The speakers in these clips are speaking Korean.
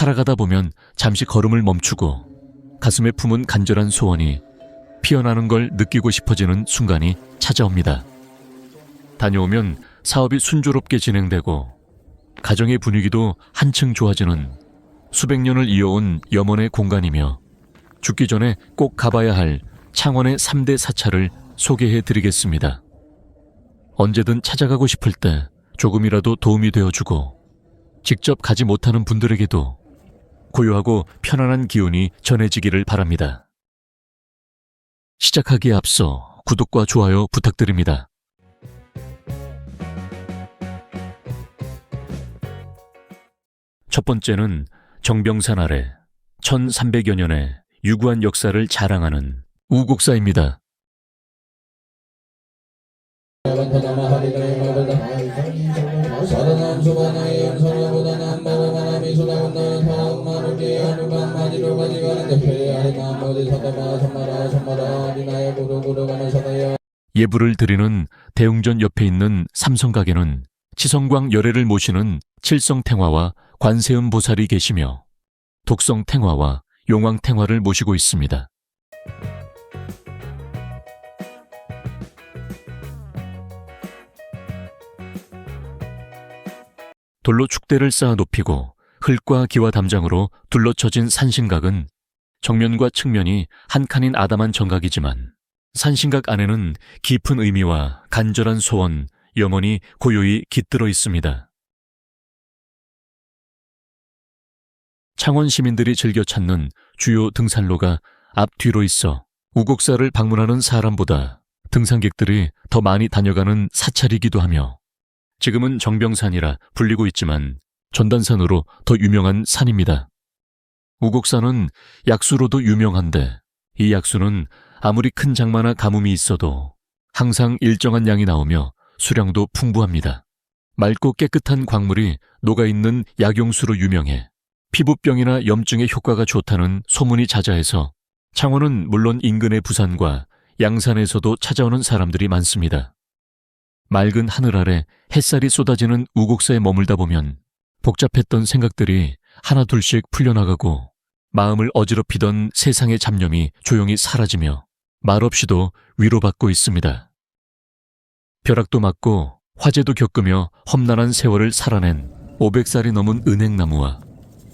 살아가다 보면 잠시 걸음을 멈추고 가슴에 품은 간절한 소원이 피어나는 걸 느끼고 싶어지는 순간이 찾아옵니다. 다녀오면 사업이 순조롭게 진행되고 가정의 분위기도 한층 좋아지는 수백 년을 이어온 염원의 공간이며 죽기 전에 꼭 가봐야 할 창원의 3대 사찰을 소개해 드리겠습니다. 언제든 찾아가고 싶을 때 조금이라도 도움이 되어주고 직접 가지 못하는 분들에게도 고요하고 편안한 기운이 전해지기를 바랍니다. 시작하기에 앞서 구독과 좋아요 부탁드립니다. 첫 번째는 정병산 아래 1300여 년의 유구한 역사를 자랑하는 우곡사입니다. 예불을 드리는 대웅전 옆에 있는 삼성가게는 치성광 열애를 모시는 칠성탱화와 관세음 보살이 계시며 독성탱화와 용왕탱화를 모시고 있습니다. 돌로 축대를 쌓아 높이고 흙과 기와 담장으로 둘러쳐진 산신각은 정면과 측면이 한 칸인 아담한 정각이지만 산신각 안에는 깊은 의미와 간절한 소원, 염원이 고요히 깃들어 있습니다. 창원 시민들이 즐겨 찾는 주요 등산로가 앞뒤로 있어 우곡사를 방문하는 사람보다 등산객들이 더 많이 다녀가는 사찰이기도 하며 지금은 정병산이라 불리고 있지만 전단산으로 더 유명한 산입니다. 우곡산은 약수로도 유명한데 이 약수는 아무리 큰 장마나 가뭄이 있어도 항상 일정한 양이 나오며 수량도 풍부합니다. 맑고 깨끗한 광물이 녹아있는 약용수로 유명해 피부병이나 염증에 효과가 좋다는 소문이 자자해서 창원은 물론 인근의 부산과 양산에서도 찾아오는 사람들이 많습니다. 맑은 하늘 아래 햇살이 쏟아지는 우곡사에 머물다 보면 복잡했던 생각들이 하나둘씩 풀려나가고 마음을 어지럽히던 세상의 잡념이 조용히 사라지며 말없이도 위로받고 있습니다. 벼락도 맞고 화재도 겪으며 험난한 세월을 살아낸 500살이 넘은 은행나무와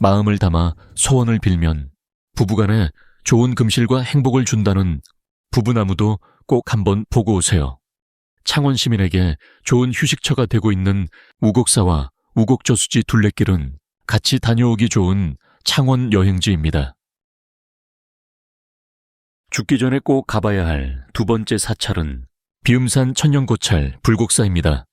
마음을 담아 소원을 빌면 부부간에 좋은 금실과 행복을 준다는 부부나무도 꼭 한번 보고 오세요. 창원 시민에게 좋은 휴식처가 되고 있는 우곡사와 우곡저수지 둘레길은 같이 다녀오기 좋은 창원 여행지입니다. 죽기 전에 꼭 가봐야 할 두 번째 사찰은 비음산 천년고찰 불곡사입니다.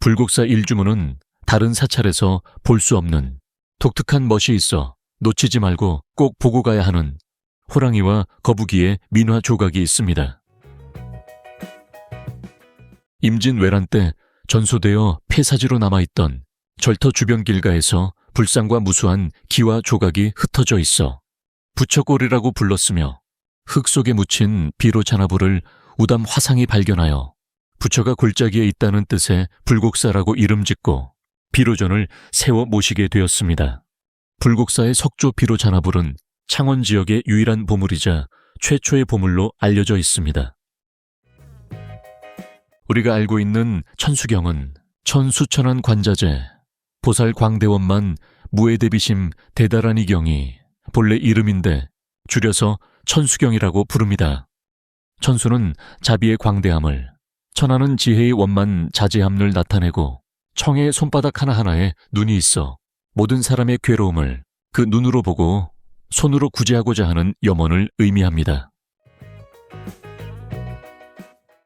불곡사 일주문은 다른 사찰에서 볼 수 없는 독특한 멋이 있어 놓치지 말고 꼭 보고 가야 하는 호랑이와 거북이의 민화 조각이 있습니다. 임진 외란 때 전소되어 폐사지로 남아있던 절터 주변 길가에서 불상과 무수한 기와 조각이 흩어져 있어 부처골이라고 불렀으며 흙 속에 묻힌 비로 잔나불을 우담 화상이 발견하여 부처가 골짜기에 있다는 뜻의 불곡사라고 이름 짓고 비로전을 세워 모시게 되었습니다. 불곡사의 석조 비로 잔나불은 창원 지역의 유일한 보물이자 최초의 보물로 알려져 있습니다. 우리가 알고 있는 천수경은 천수천한 관자재, 보살 광대원만 무해대비심 대다라니 경이 본래 이름인데 줄여서 천수경이라고 부릅니다. 천수는 자비의 광대함을, 천하는 지혜의 원만 자제함을 나타내고 청의 손바닥 하나하나에 눈이 있어 모든 사람의 괴로움을 그 눈으로 보고 손으로 구제하고자 하는 염원을 의미합니다.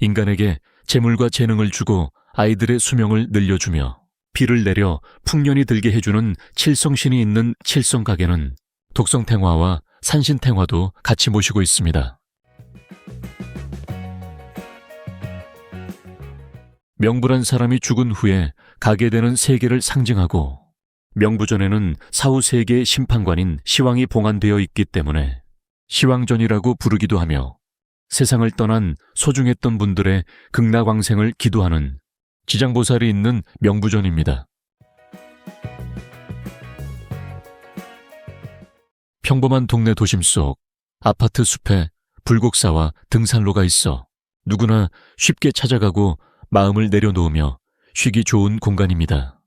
인간에게 재물과 재능을 주고 아이들의 수명을 늘려주며 비를 내려 풍년이 들게 해주는 칠성신이 있는 칠성가게는 독성탱화와 산신탱화도 같이 모시고 있습니다. 명불한 사람이 죽은 후에 가게 되는 세계를 상징하고 명부전에는 사후 세계의 심판관인 시왕이 봉안되어 있기 때문에 시왕전이라고 부르기도 하며 세상을 떠난 소중했던 분들의 극락왕생을 기도하는 지장보살이 있는 명부전입니다. 평범한 동네 도심 속 아파트 숲에 불곡사와 등산로가 있어 누구나 쉽게 찾아가고 마음을 내려놓으며 쉬기 좋은 공간입니다.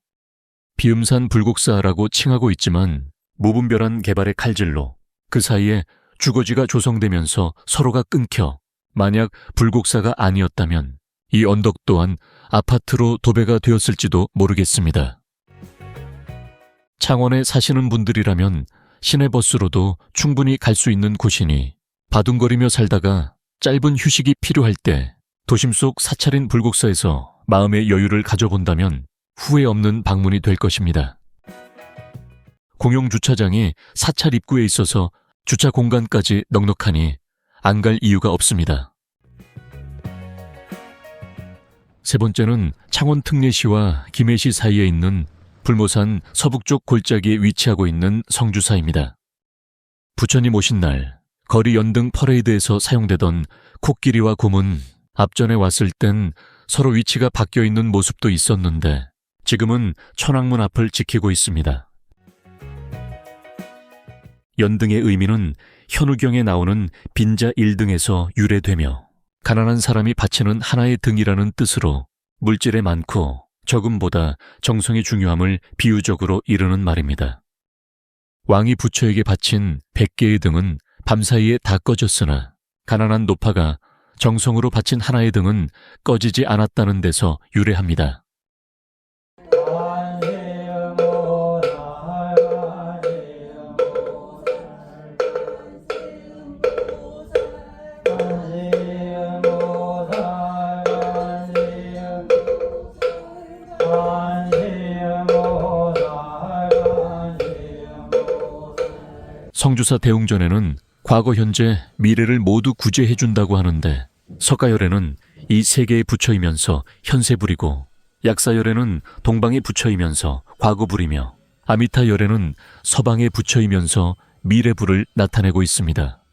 비음산 불곡사라고 칭하고 있지만 모분별한 개발의 칼질로 그 사이에 주거지가 조성되면서 서로가 끊겨 만약 불곡사가 아니었다면 이 언덕 또한 아파트로 도배가 되었을지도 모르겠습니다. 창원에 사시는 분들이라면 시내버스로도 충분히 갈 수 있는 곳이니 바둥거리며 살다가 짧은 휴식이 필요할 때 도심 속 사찰인 불곡사에서 마음의 여유를 가져본다면 후회 없는 방문이 될 것입니다. 공용 주차장이 사찰 입구에 있어서 주차 공간까지 넉넉하니 안 갈 이유가 없습니다. 세 번째는 창원 특례시와 김해시 사이에 있는 불모산 서북쪽 골짜기에 위치하고 있는 성주사입니다. 부처님 오신 날 거리 연등 퍼레이드에서 사용되던 코끼리와 곰은 앞전에 왔을 땐 서로 위치가 바뀌어 있는 모습도 있었는데 지금은 천왕문 앞을 지키고 있습니다. 연등의 의미는 현우경에 나오는 빈자 1등에서 유래되며 가난한 사람이 바치는 하나의 등이라는 뜻으로 물질에 많고 적음보다 정성의 중요함을 비유적으로 이르는 말입니다. 왕이 부처에게 바친 100개의 등은 밤사이에 다 꺼졌으나 가난한 노파가 정성으로 바친 하나의 등은 꺼지지 않았다는 데서 유래합니다. 성주사 대웅전에는 과거, 현재, 미래를 모두 구제해 준다고 하는데 석가열에는 이 세 개의 부처이면서 현세불이고 약사열에는 동방의 부처이면서 과거불이며 아미타 열에는 서방의 부처이면서 미래불을 나타내고 있습니다.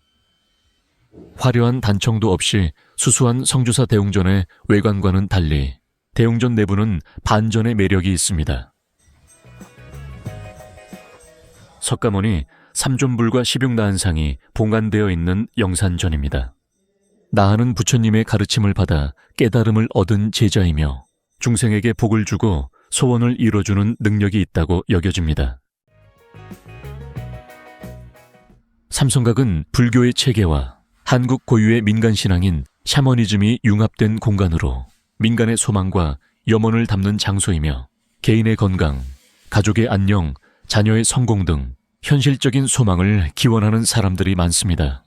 화려한 단청도 없이 수수한 성주사 대웅전의 외관과는 달리 대웅전 내부는 반전의 매력이 있습니다. 석가모니 삼존불과 십육나한상이 봉안되어 있는 영산전입니다. 나하는 부처님의 가르침을 받아 깨달음을 얻은 제자이며 중생에게 복을 주고 소원을 이뤄주는 능력이 있다고 여겨집니다. 삼성각은 불교의 체계와 한국 고유의 민간신앙인 샤머니즘이 융합된 공간으로 민간의 소망과 염원을 담는 장소이며 개인의 건강, 가족의 안녕, 자녀의 성공 등 현실적인 소망을 기원하는 사람들이 많습니다.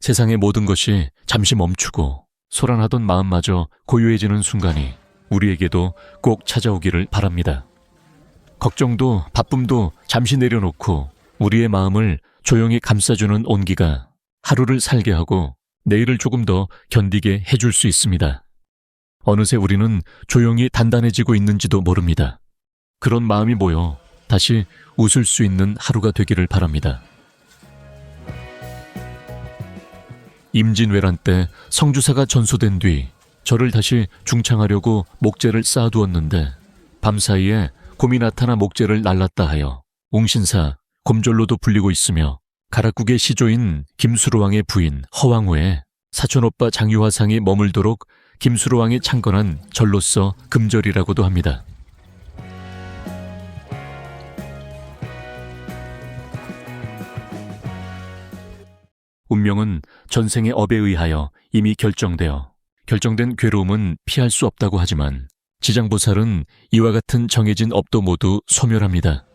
세상의 모든 것이 잠시 멈추고 소란하던 마음마저 고요해지는 순간이 우리에게도 꼭 찾아오기를 바랍니다. 걱정도 바쁨도 잠시 내려놓고 우리의 마음을 조용히 감싸주는 온기가 하루를 살게 하고 내일을 조금 더 견디게 해줄 수 있습니다. 어느새 우리는 조용히 단단해지고 있는지도 모릅니다. 그런 마음이 모여 다시 웃을 수 있는 하루가 되기를 바랍니다. 임진왜란 때 성주사가 전소된 뒤 저를 다시 중창하려고 목재를 쌓아두었는데 밤사이에 곰이 나타나 목재를 날랐다 하여 웅신사, 곰절로도 불리고 있으며 가락국의 시조인 김수로왕의 부인 허왕후에 사촌오빠 장유화상이 머물도록 김수로왕이 창건한 절로서 금절이라고도 합니다. 운명은 전생의 업에 의하여 이미 결정되어 결정된 괴로움은 피할 수 없다고 하지만 지장보살은 이와 같은 정해진 업도 모두 소멸합니다.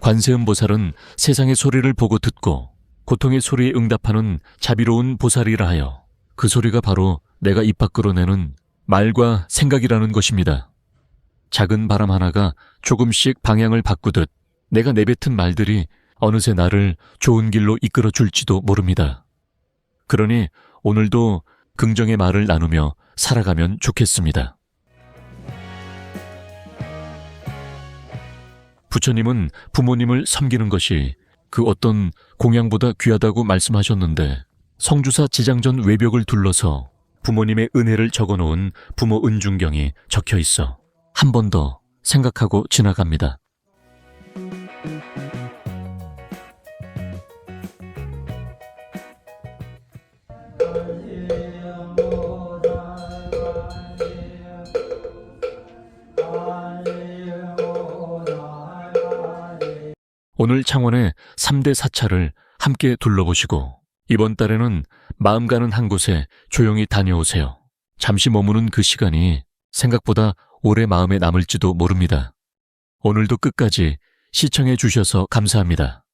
관세음 보살은 세상의 소리를 보고 듣고 고통의 소리에 응답하는 자비로운 보살이라 하여 그 소리가 바로 내가 입 밖으로 내는 말과 생각이라는 것입니다. 작은 바람 하나가 조금씩 방향을 바꾸듯 내가 내뱉은 말들이 어느새 나를 좋은 길로 이끌어 줄지도 모릅니다. 그러니 오늘도 긍정의 말을 나누며 살아가면 좋겠습니다. 부처님은 부모님을 섬기는 것이 그 어떤 공양보다 귀하다고 말씀하셨는데 성주사 지장전 외벽을 둘러서 부모님의 은혜를 적어 놓은 부모 은중경이 적혀 있어 한 번 더 생각하고 지나갑니다. 오늘 창원의 3대 사찰을 함께 둘러보시고 이번 달에는 마음 가는 한 곳에 조용히 다녀오세요. 잠시 머무는 그 시간이 생각보다 오래 마음에 남을지도 모릅니다. 오늘도 끝까지 시청해 주셔서 감사합니다.